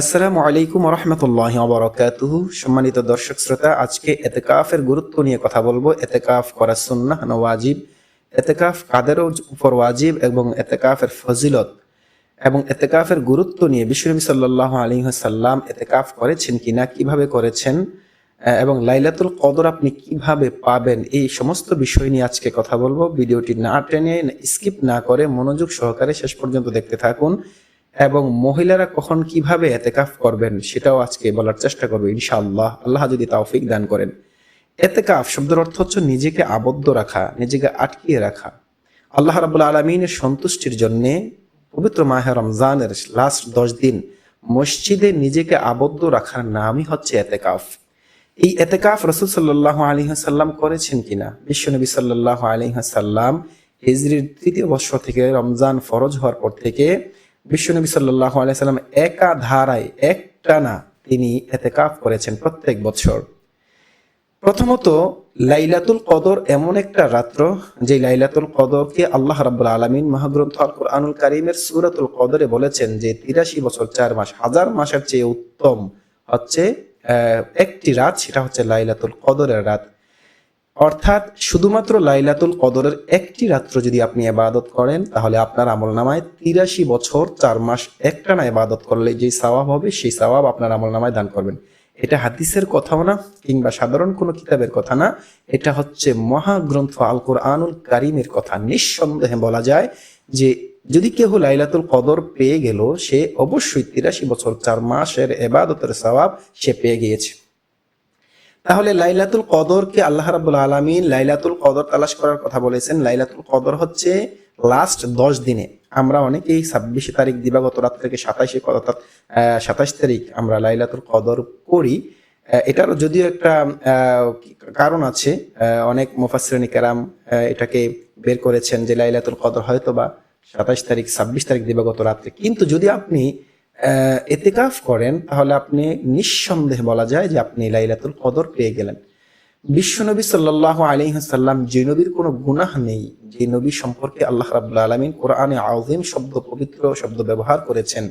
আসসালামু আলাইকুম রহমতুল্লাহ বরকাতুহু সম্মানিত দর্শক শ্রোতা, আজকে এতেকাফের গুরুত্ব নিয়ে কথা বলব। এতেকাফ করা সুন্নাহ না ওয়াজিব? এতেকাফ কাদের উপর ওয়াজিব এবং এতেকাফের ফজিলত? এবং এতেকাফের গুরুত্ব নিয়ে বিশ্বনবী সাল্লাহ আলী সাল্লাম এতেকাফ করেছেন কিনা, কীভাবে করেছেন? এবং লাইলাতুল কদর আপনি কীভাবে পাবেন? এই সমস্ত বিষয় নিয়ে আজকে কথা বলব। ভিডিওটি না টেনে স্কিপ না করে মনোযোগ সহকারে শেষ পর্যন্ত দেখতে থাকুন। এবং মহিলারা কখন কীভাবে এতেকাফ করবেন সেটাও আজকে বলার চেষ্টা করব ইনশাআল্লাহ। আল্লাহ যদি তৌফিক দান করেন। এতেকাফ শব্দের অর্থ হচ্ছে নিজেকে আবদ্ধ রাখা, নিজেকে আটকিয়ে রাখা। আল্লাহ রাবুল আলমিনের সন্তুষ্টির জন্য পবিত্র মাহে রমজানের লাস্ট দশ দিন মসজিদে নিজেকে আবদ্ধ রাখার নামই হচ্ছে এতেকাফ। এই এতেকাফ রসুল সাল্লাহ আলী সাল্লাম করেছেন কিনা? বিশ্বনবী সাল্লাহ আলী সাল্লাম হিজরির তৃতীয় বর্ষ থেকে রমজান ফরজ হওয়ার পর থেকে বিশ্বনবী সাল্লাহ আলাই সাল্লাম একা ধারায় একটানা তিনি এতে কাফ করেছেন প্রত্যেক বছর। প্রথমত, লাইলাতুল কদর এমন একটা রাত্র, যে লাইলাতুল কদরকে আল্লাহ রাব্বুল আলামিন মহাগ্রন্থ আল কুরআনুল কারীমের সূরাতুল কদরে বলেছেন যে তিরাশি বছর, চার মাস, হাজার মাসের চেয়ে উত্তম হচ্ছে একটি রাত, সেটা হচ্ছে লাইলাতুল কদরের রাত। অর্থাৎ শুধুমাত্র লাইলাতুল কদরের একটি রাত্র যদি আপনি ইবাদত করেন, তাহলে আপনার আমল নামায় তিরাশি বছর চার মাস একটানা ইবাদত করলে যে সওয়াব হবে, সেই সওয়াব আপনার আমল নামায় দান করবেন। এটা হাদিসের কথাও না, কিংবা সাধারণ কোনো কিতাবের কথা না, এটা হচ্ছে মহাগ্রন্থ আল কোরআনুল কারিমের কথা। নিঃসন্দেহে বলা যায় যে, যদি কেউ লাইলাতুল কদর পেয়ে গেল, সে অবশ্যই তিরাশি বছর চার মাসের এবাদতের সওয়াব সে পেয়ে গিয়েছে। তাহলে লাইলাতুল কদরকে আল্লাহ রাবুল আলমিন লাইলাতুল কদর তালাশ করার কথা বলেছেন। লাইলাতুল কদর হচ্ছে লাস্ট দশ দিনে। আমরা অনেকেই ছাব্বিশে তারিখ, দিবাগত রাত থেকে সাতাশে অর্থাৎ সাতাশ তারিখ আমরা লাইলাতুল কদর করি। এটার যদিও একটা কারণ আছে অনেক মুফাসরিনী কেরাম এটাকে বের করেছেন যে লাইলাতুল কদর হয়তো বা সাতাশ তারিখ, ছাব্বিশ তারিখ, দিবাগত রাত্রে। কিন্তু যদি আপনি এতেকাফ করেন, তাহলে আপনি নিঃসন্দেহে বলা যায় যে আপনি লাইলাতুল কদর পেয়ে গেলেন। বিশ্বনবী সাল্লাহ আলিহাসাল্লাম যে নবীর কোনো গুনাহ নেই, যে নবী সম্পর্কে আল্লাহ রাবুল্লা আলমিন কোরআনে আউজিম শব্দ পবিত্র শব্দ ব্যবহার করেছেন,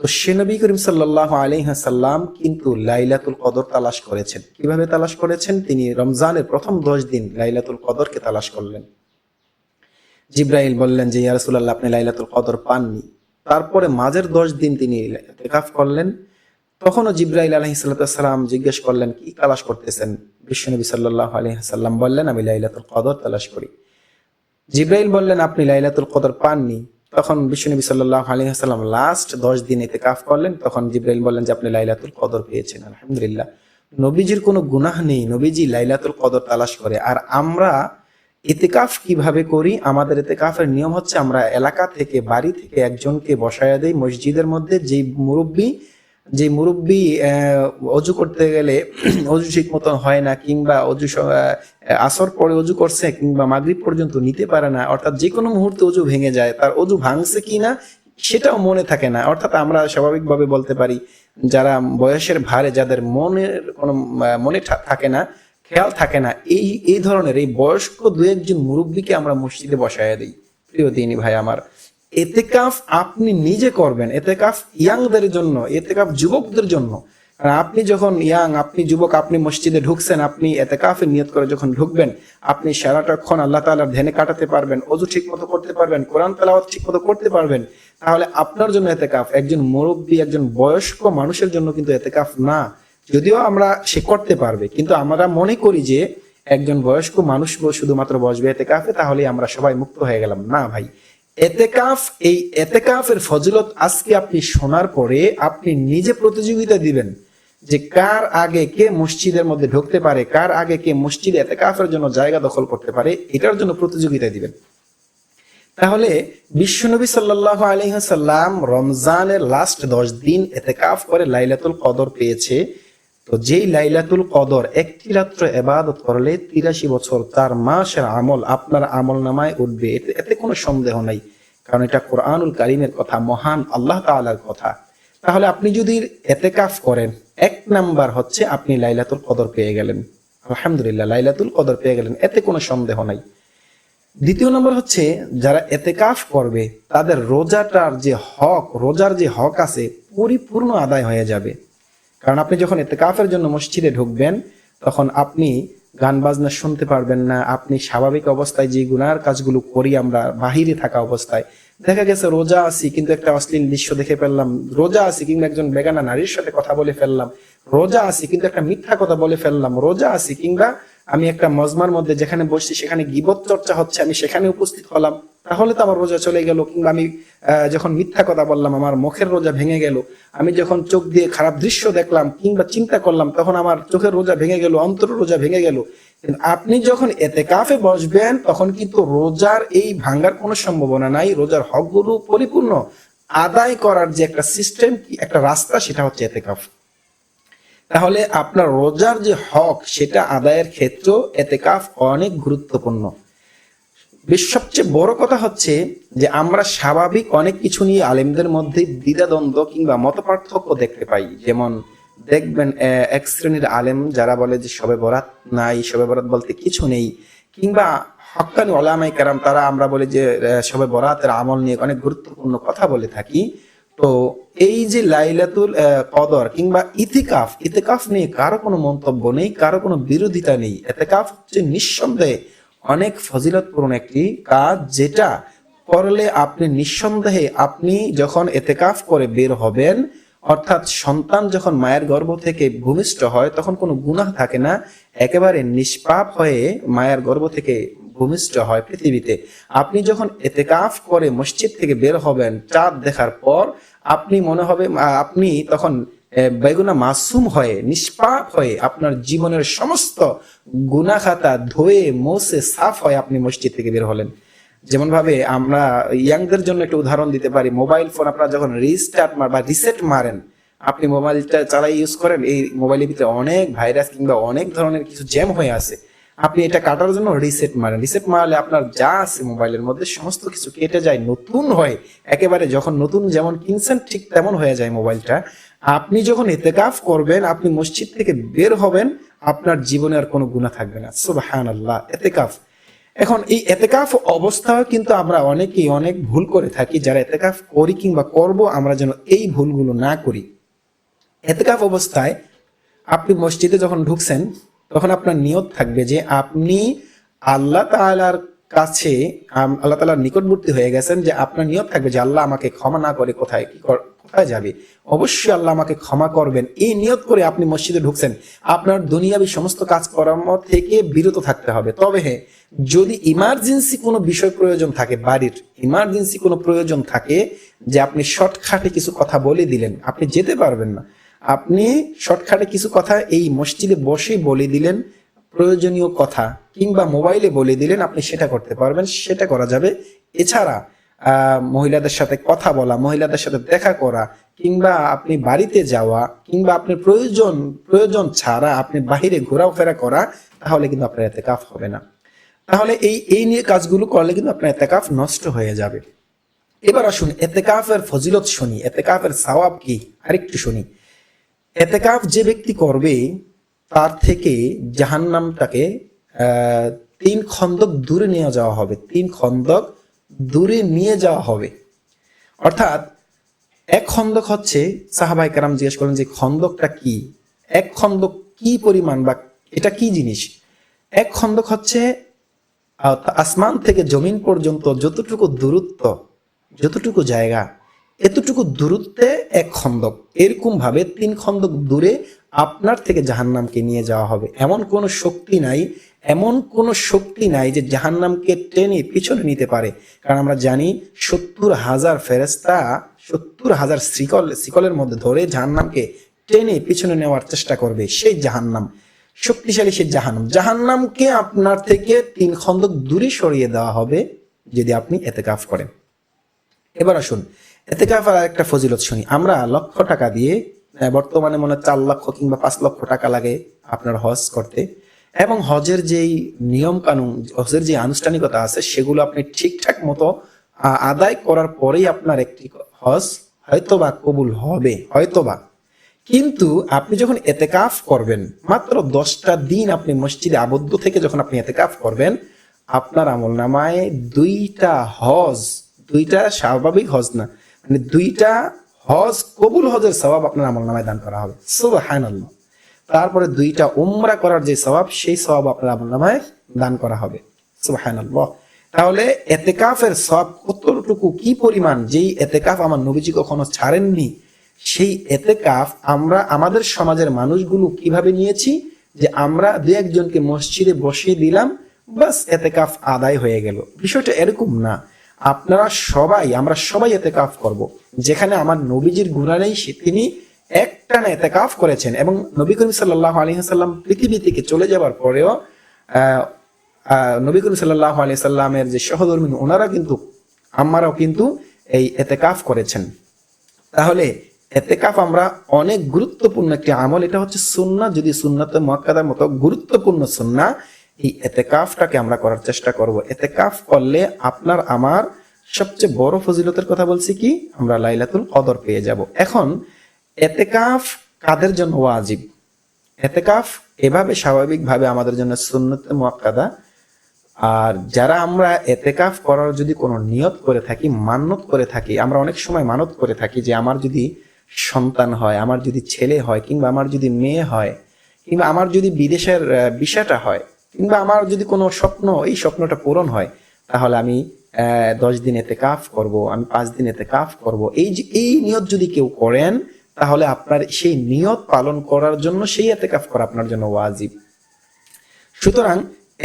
তো সে নবী করিম সাল্লাহ আলিহাসাল্লাম কিন্তু লাইলাতুল কদর তালাশ করেছেন। কীভাবে তালাশ করেছেন? তিনি রমজানের প্রথম দশ দিন লাইলাতুল কদরকে তালাশ করলেন। জিব্রাইল বললেন যে ইয়ারসুল্লাহ আপনি লাইলাতুল কদর পাননি। তারপরে মাঝের দশ দিন তিনি ইতেকাফ করলেন। তখনও জিব্রাইল আলহি সাল্লাম জিজ্ঞেস করলেন, কি তালাশ করতেছেন? বিশ্বনবী সাল্লাহ আলহিহাল্লাম বললেন, আমি লাইলাতুল কদর তালাশ করি। জিব্রাইল বললেন, আপনি লাইলাতুল কদর পাননি। তখন বিশ্বনবী সাল্লাহ আলহিহাল্লাম লাস্ট দশ দিন এতে কাফ করলেন। তখন জিব্রাইল বললেন যে, আপনি লাইলাতুল কদর পেয়েছেন, আলহামদুলিল্লাহ। নবীজির কোনো গুনাহ নেই। নবীজি লাইলাতুল কদর তালাশ করে। আর আমরা ইতেকাফ কীভাবে করি? আমাদের ইতেকাফের নিয়ম হচ্ছে আমরা এলাকা থেকে বাড়ি থেকে একজনকে বসায়া দেই মসজিদের মধ্যে। যেই মুরব্বী যে মুরব্বী অজু করতে গেলে অজু ঠিক মতন হয় না কিংবা অজু আসর পরে অজু করছে কিংবা মাগরিব পর্যন্ত নিতে পারে না, অর্থাৎ যে কোনো মুহূর্তে অজু ভেঙে যায়, তার অজু ভাঙছে কি না সেটাও মনে থাকে না। অর্থাৎ আমরা স্বাভাবিকভাবে বলতে পারি, যারা বয়সের ভারে, যাদের মনের কোনো মনে থাকে না খেয়াল থাকে না, এই এই ধরনের এই বয়স্ক দু একজন মুরব্বীকে আমরা মসজিদে বসায় দিই। প্রিয় দিনী ভাই আমার, এতেকাফ আপনি নিজে করবেন, এতেকাফ ইয়াংদের জন্য, এতেকাফ যুবকদের জন্য। আপনি যখন ইয়াং, আপনি যুবক, আপনি মসজিদে ঢুকছেন, আপনি এতেকাফের নিয়ত করে যখন ঢুকবেন, আপনি সারাটাক্ষণ আল্লাহ তাআলার ধ্যানে কাটাতে পারবেন, অজু ঠিক মতো করতে পারবেন, কোরআন তেলাওয়াত ঠিক মতো করতে পারবেন, তাহলে আপনার জন্য এতেকাফ। একজন মুরব্বী, একজন বয়স্ক মানুষের জন্য কিন্তু এতেকাফ না। যদিও আমরা সে করতে পারবে, কিন্তু আমরা মনে করি যে একজন বয়স্ক মানুষ শুধুমাত্র বসবে এতেকাফে তাহলে আমরা সবাই মুক্ত হয়ে গেলাম। না ভাই, এতেকাফ, এই এতেকাফের ফজিলত আজকে আপনি শোনার পরে আপনি নিজে প্রতিযোগিতা দিবেন যে কার আগে কে মসজিদের মধ্যে ঢুকতে পারে, কার আগে কে মসজিদে এতেকাফের জন্য জায়গা দখল করতে পারে, এটার জন্য প্রতিযোগিতা দিবেন। তাহলে বিশ্বনবী সাল্লাহ আলহিহাল্লাম রমজানের লাস্ট দশ দিন এতেকাফ করে লাইলাতুল কদর পেয়েছে। তো যেই লাইলাতুল কদর একটি রাত্র এবাদত করলে তিরাশি বছর তার মাসের আমল আপনার আমল নামায় উঠবে। এতে এতে কোনো সন্দেহ নাই, কারণ এটা কোরআনুল কারিমের কথা, মহান আল্লাহ তাআলার কথা। তাহলে আপনি যদি এতেকাফ করেন, এক নাম্বার হচ্ছে আপনি লাইলাতুল কদর পেয়ে গেলেন। আলহামদুলিল্লাহ, লাইলাতুল কদর পেয়ে গেলেন, এতে কোনো সন্দেহ নাই। দ্বিতীয় নম্বর হচ্ছে, যারা এতেকাফ করবে, তাদের রোজাটার যে হক, রোজার যে হক আছে, পরিপূর্ণ আদায় হয়ে যাবে। কারণ আপনি যখন এতেকাফের জন্য মসজিদে ঢুকবেন, তখন আপনি গান বাজনা শুনতে পারবেন না। আপনি স্বাভাবিক অবস্থায় যে গুনার কাজগুলো করি আমরা, বাহিরে থাকা অবস্থায়, দেখা গেছে রোজা আছি কিন্তু একটা অশ্লীল দৃশ্য দেখে ফেললাম, রোজা আছি কিংবা একজন বেগানা নারীর সাথে কথা বলে ফেললাম, রোজা আছি কিন্তু একটা মিথ্যা কথা বলে ফেললাম, রোজা আছি কিংবা আমি একটা মজমার মধ্যে যেখানে বসছি, সেখানে গিবত চর্চা হচ্ছে, আমি সেখানে উপস্থিত হলাম। তাহলে তো আমার রোজা চলে গেল, কিংবা আমি যখন মিথ্যা কথা বললাম, আমার মুখের রোজা ভেঙে গেল। আমি যখন চোখ দিয়ে খারাপ দৃশ্য দেখলাম, কিংবা চিন্তা করলাম, তখন আমার চোখের রোজা ভেঙে গেল অন্তর রোজা ভেঙে গেল। আপনি যখন এতে কাফে বসবেন, তখন কিন্তু রোজার এই ভাঙ্গার কোনো সম্ভাবনা নাই। রোজার হকগুলো পরিপূর্ণ আদায় করার যে একটা সিস্টেম কি, একটা রাস্তা, সেটা হচ্ছে এতে কাফ তাহলে আপনার রোজার যে হক, সেটা আদায়ের ক্ষেত্রেও এতেকাফ অনেক গুরুত্বপূর্ণ। সবচেয়ে বড় কথা হচ্ছে যে আমরা স্বাভাবিক অনেক কিছু নিয়ে আলেমদের মধ্যে দ্বিধাদ্বন্দ্ব কিংবা মত পার্থক্য দেখতে পাই। যেমন দেখবেন এক শ্রেণির আলেম যারা বলে যে সবে বরাত নাই, সবে বরাত বলতে কিছু নেই, কিংবা হক্কানি ওলামাই কারাম তারা আমরা বলি যে সবে বরাতের আমল নিয়ে অনেক গুরুত্বপূর্ণ কথা বলে থাকি। তো এই যে লাইলাতুল কদর কিংবা ইতিকাফ ইতিকাফ নিয়ে কারও কোনো মন্তব্য নেই, কারও কোনো বিরোধিতা নেই। এতেকাফ হচ্ছে নিঃসন্দেহে অনেক ফজিলতপূর্ণ একটি কাজ, যেটা করলে আপনি নিঃসন্দেহে আপনি যখন এতেকাফ করে বের হবেন, অর্থাৎ সন্তান যখন মায়ের গর্ভ থেকে ভূমিষ্ঠ হয়, তখন কোনো গুনাহ থাকে না। একেবারে নিষ্পাপ হয়ে মায়ের গর্ভ থেকে ভূমিষ্ঠ হয় পৃথিবীতে। আপনি যখন এতে এতেকাফ করে মসজিদ থেকে বের হবেন, চাঁদ দেখার পর আপনি মনে হবে আপনি তখন বেগুনা মাসুম হয়ে, নিষ্পাপ হয়ে আপনার জীবনের সমস্ত গুনা খাতা ধুয়ে মোসে সাফ হয়ে আপনি মসজিদ থেকে বের হলেন। যেমন ভাবে আমরা ইয়াংদের জন্য একটা উদাহরণ দিতে পারি। মোবাইল ফোন আপনারা যখন রিস্টার্ট মার বা রিসেট মারেন, আপনি মোবাইলটা চালাই ইউজ করেন, এই মোবাইলের ভিতরে অনেক ভাইরাস কিংবা অনেক ধরনের কিছু জ্যাম হয়ে আছে আপনি এটা কাটার জন্য রিসেট মারেন। রিসেট মারলে আপনার যা আছে মোবাইলের মধ্যে সমস্ত কিছু কেটে যায়, নতুন হয়। একেবারে যখন নতুন যেমন কিনছেন, ঠিক তেমন হয়ে যায় মোবাইলটা আপনি যখন এতেকাফ করবেন, আপনি মসজিদ থেকে বের হবেন, আপনার জীবনে আর কোনো গুণা থাকবে না। সুবাহান আল্লাহ এতেকাফ এখন এই এতেকাফ অবস্থাও কিন্তু আমরা অনেকেই অনেক ভুল করে থাকি। যারা এতেকাফ করি কিংবা করব, আমরা যেন এই ভুলগুলো না করি। এতেকাফ অবস্থায় আপনি মসজিদে যখন ঢুকছেন তখন আপনার নিয়ত থাকবে যে আপনি আল্লাহ তাআলার কাছে আল্লাহ তাআলার নিকটবর্তী হয়ে গেছেন যে আপনার নিয়ত থাকবে যে আল্লাহ আমাকে ক্ষমা না করে কোথায়, কি কোথায় যাবে। অবশ্যই আল্লাহ আমাকে ক্ষমা করবেন। এই নিয়ত করে আপনি মসজিদে ঢুকছেন, আপনার দুনিয়াবি সমস্ত কাজকর্ম থেকে বিরত থাকতে হবে। তবে হ্যাঁ যদি ইমার্জেন্সি কোনো বিষয় প্রয়োজন থাকে বাড়ির ইমার্জেন্সি কোনো প্রয়োজন থাকে যে আপনি শর্টখাটে কিছু কথা বলে দিলেন, আপনি যেতে পারবেন না। আপনি শর্টকাটে কিছু কথা এই মসজিদে বসেই বলে দিলেন, প্রয়োজনীয় কথা, কিংবা মোবাইলে বলে দিলেন, আপনি সেটা করতে পারবেন, সেটা করা যাবে। এছাড়া মহিলাদের সাথে কথা বলা, মহিলাদের সাথে দেখা করা, কিংবা আপনি বাড়িতে যাওয়া, কিংবা আপনি প্রয়োজন প্রয়োজন ছাড়া আপনি বাহিরে ঘোরাফেরা করা, তাহলে কিন্তু আপনার এতে কাফ হবে না। তাহলে এই এই নিয়ে কাজগুলো করলে কিন্তু আপনার এতেকাফ নষ্ট হয়ে যাবে। এবার আসুন, এতেকাফের ফজিলত শুনি, এতেকাফের সওয়াব কি? আরেকটু শুনি। এতেকাফ যে ব্যক্তি করবে, তার থেকে জাহান্নামটাকে তিন খন্দক দূরে নিয়ে যাওয়া হবে। তিন খন্দক দূরে নিয়ে যাওয়া হবে। অর্থাৎ, এক খন্দক হচ্ছে সাহাবাই কারাম জিজ্ঞেস করেন যে, খন্দকটা কি? এক খন্দক কি পরিমাণ বা এটা কি জিনিস? এক খন্দক হচ্ছে আসমান থেকে জমিন পর্যন্ত যতটুকু দূরত্ব, যতটুকু জায়গা এতটুকু দূরত্বে এক খন্দক। এরকম ভাবে তিন খন্দক দূরে আপনার থেকে জাহান্নামকে নিয়ে যাওয়া হবে। এমন কোনো শক্তি নাই, এমন কোনো শক্তি নাই যে জাহান্নামকে টেনে পিছনে নিতে পারে। কারণ আমরা জানি সত্তর হাজার ফেরেস্তা সত্তর হাজার শিকল, শিকলের মধ্যে ধরে জাহান্নামকে টেনে পিছনে নেওয়ার চেষ্টা করবে সেই জাহান্নাম। শক্তিশালী সেই জাহান্নাম। জাহান্নামকে আপনার থেকে তিন খন্দক দূরে সরিয়ে দেওয়া হবে যদি আপনি এতে কাফ করেন। এবার আসুন এতেকাফ আর একটা ফজিলত শুনি। আমরা লক্ষ টাকা দিয়ে বর্তমানে মনে চার লক্ষ কিংবা পাঁচ লক্ষ টাকা লাগে আপনার হজ করতে। এবং হজের যেই নিয়ম কানুন, হজের যে আনুষ্ঠানিকতা আছে, সেগুলো আপনি ঠিকঠাক মতো আদায় করার পরেই আপনার একটি হজ হয়তোবা কবুল হবে, হয়তোবা। কিন্তু আপনি যখন এতেকাফ করবেন, মাত্র দশটা দিন আপনি মসজিদে আবদ্ধ থেকে যখন আপনি এতেকাফ করবেন, আপনার আমল নামায় দুইটা হজ, দুইটা স্বাভাবিক হজ না মানে দুইটা হজ, কবুল হজের স্বভাব আপনার আমল নামায় দান করা হবে। সুবহানাল্লাহ। তারপরে দুইটা উমরা করার যে স্বভাব, সেই স্বভাব আপনার আমল নামায় দান করা হবে। সুবহানাল্লাহ। তাহলে এতেকাফের সব কতটুকু, কি পরিমাণ, যেই এতেকাফ আমার নবীজি কখনো ছাড়েননি, সেই এতেকাফ আমরা আমাদের সমাজের মানুষগুলো কীভাবে নিয়েছি, যে আমরা দু একজনকে মসজিদে বসিয়ে দিলাম বাস এতেকাফ আদায় হয়ে গেল। বিষয়টা এরকম না। আপনারা সবাই, আমরা সবাই এতেকাফ করব। যেখানে আমার নবীজির গুণা নেই তিনি একটানা এতেকাফ করেছেন। এবং নবী করিম সাল্লাহ আলী সাল্লাম পৃথিবী থেকে চলে যাবার পরেও নবী করিম সাল্লাহ আলি যে সহধর্মী ওনারা কিন্তু, আমারাও কিন্তু এই এতেকাফ করেছেন। তাহলে এতেকাফ আমরা অনেক গুরুত্বপূর্ণ একটি আমল। এটা হচ্ছে সুন্না যদি সুন্নাতে মক্কাদার মতো গুরুত্বপূর্ণ সুন্না এই এতেকাফটাকে আমরা করার চেষ্টা করব। এতেকাফ করলে আপনার আমার সবচেয়ে বড় ফজিলতের কথা বলছি কি? আমরা লাইলাতুল কদর পেয়ে যাব। এখন, এতেকাফ কাদের জন্য ওয়াজিব? এতেকাফ এভাবে স্বাভাবিকভাবে আমাদের জন্য সুন্নতে মুয়াক্কাদা আর যারা আমরা এতেকাফ করার যদি কোনো নিয়ত করে থাকি মান্যত করে থাকি, আমরা অনেক সময় মানত করে থাকি যে আমার যদি সন্তান হয়, আমার যদি ছেলে হয়, কিংবা আমার যদি মেয়ে হয়, কিংবা আমার যদি বিদেশের বিষয়টা হয় কিংবা আমার যদি কোনো স্বপ্ন, এই স্বপ্নটা পূরণ হয়, তাহলে আমি দশ দিন এতে কাফ করব, আমি পাঁচ দিন এতে কাফ করব। এই যে, এই নিয়ত যদি কেউ করেন, তাহলে আপনার সেই নিয়ত পালন করার জন্য সেই এতে কাফ করা আপনার জন্য ওয়াজিব। সুতরাং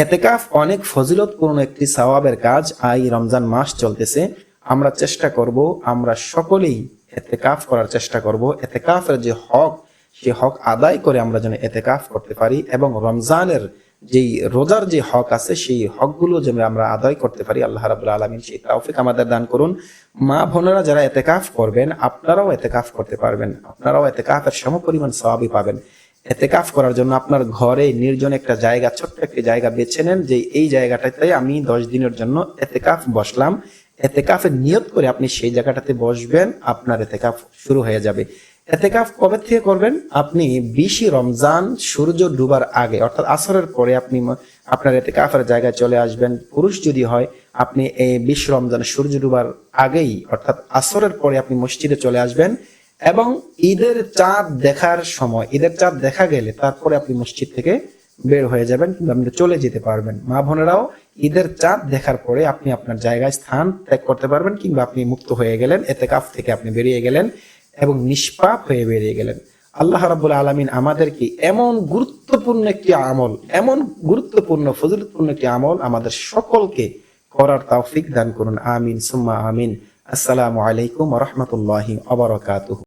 এতেকাফ অনেক ফজিলতপূর্ণ একটি সওয়াবের কাজ। আই রমজান মাস চলতেছে। আমরা চেষ্টা করব, আমরা সকলেই এতেকাফ করার চেষ্টা করব। এতেকাফের যে হক, সে হক আদায় করে আমরা যেন এতেকাফ করতে পারি এবং রমজানের যেই রোজার যে হক আছে, সেই হকগুলো যেন আমরা আদায় করতে পারি, আল্লাহ রাবুল আলমিন সেই তৌফিক আমাদের দান করুন। মা বোনেরা যারা এতেকাফ করবেন, আপনারাও এতেকাফ করতে পারবেন। আপনারাও এতেকাফের সমপরিমাণ সওয়াবই পাবেন। এতেকাফ করার জন্য আপনার ঘরে নির্জন একটা জায়গা, ছোট্ট একটি জায়গা বেছে নেন যে এই জায়গাটাতে আমি দশ দিনের জন্য এতেকাফ বসলাম। এতেকাফের নিয়ত করে আপনি সেই জায়গাটাতে বসবেন, আপনার এতেকাফ শুরু হয়ে যাবে। এতেকাফ কবে থেকে করবেন? আপনি বিশি রমজান সূর্য ডুবার আগে, অর্থাৎ আসরের পরে আপনি আপনার এতেকাফের জায়গায় চলে আসবেন। পুরুষ যদি হয়, আপনি এই বিশ রমজান সূর্য ডুবার আগেই, অর্থাৎ আসরের পরে আপনি মসজিদে চলে আসবেন এবং ঈদের চাঁদ দেখার সময়, ঈদের চাঁদ দেখা গেলে তারপরে আপনি মসজিদ থেকে বের হয়ে যাবেন কিংবা আপনি চলে যেতে পারবেন। মা বোনেরাও ঈদের চাঁদ দেখার পরে আপনি আপনার জায়গায় স্থান ত্যাগ করতে পারবেন কিংবা আপনি মুক্ত হয়ে গেলেন এতে কাফ থেকে আপনি বেরিয়ে গেলেন। এবং নিষ্পাপ হয়ে বেরিয়ে গেলেন। আল্লাহ রাবুল আলমিন আমাদেরকে এমন গুরুত্বপূর্ণ একটি আমল, এমন গুরুত্বপূর্ণ, ফজিলতপূর্ণ একটি আমল আমাদের সকলকে করার তাওফিক দান করুন। আমিন, সুম্মা আমিন। আসসালামু আলাইকুম রহমতুল্লাহি আবরকাতুহ